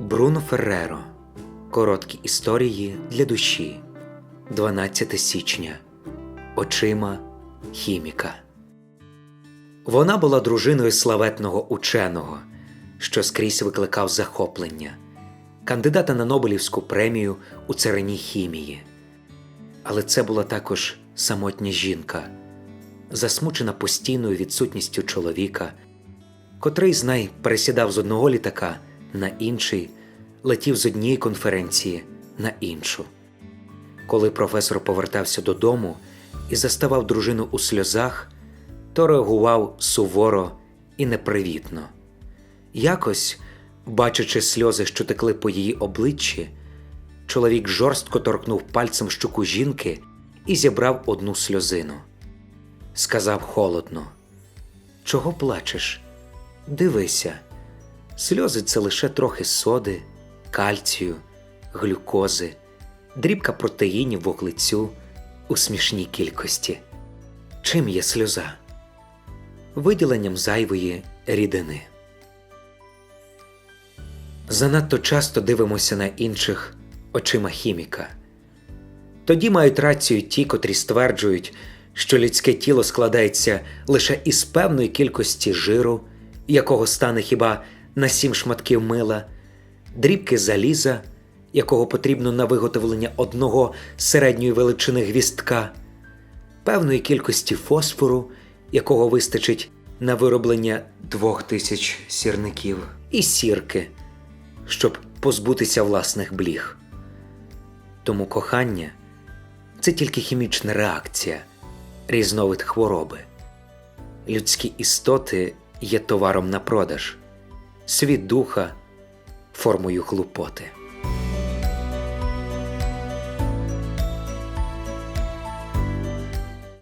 Бруно Ферреро. Короткі історії для душі. 12 січня. Очима хіміка. Вона була дружиною славетного ученого, що скрізь викликав захоплення, кандидата на Нобелівську премію у царині хімії. Але це була також самотня жінка, засмучена постійною відсутністю чоловіка, котрий з неї пересідав з одного літака на інший, летів з однієї конференції на іншу. Коли професор повертався додому і заставав дружину у сльозах, то реагував суворо і непривітно. Якось, бачачи сльози, що текли по її обличчі, чоловік жорстко торкнув пальцем щуку жінки і зібрав одну сльозину. Сказав холодно: Чого плачеш? Дивися, сльози це лише трохи соди, кальцію, глюкози, дрібка протеїнів вуглецю у смішній кількості. Чим є сльоза? Виділенням зайвої рідини. Занадто часто дивимося на інших очима хіміка. Тоді мають рацію ті, котрі стверджують, що людське тіло складається лише із певної кількості жиру, якого стане хіба на сім шматків мила, дрібки заліза, якого потрібно на виготовлення одного середньої величини гвістка, певної кількості фосфору, якого вистачить на вироблення двох тисяч сірників, і сірки, щоб позбутися власних бліг. Тому кохання це тільки хімічна реакція, різновид хвороби. Людські істоти є товаром на продаж, світ духа формою глупоти.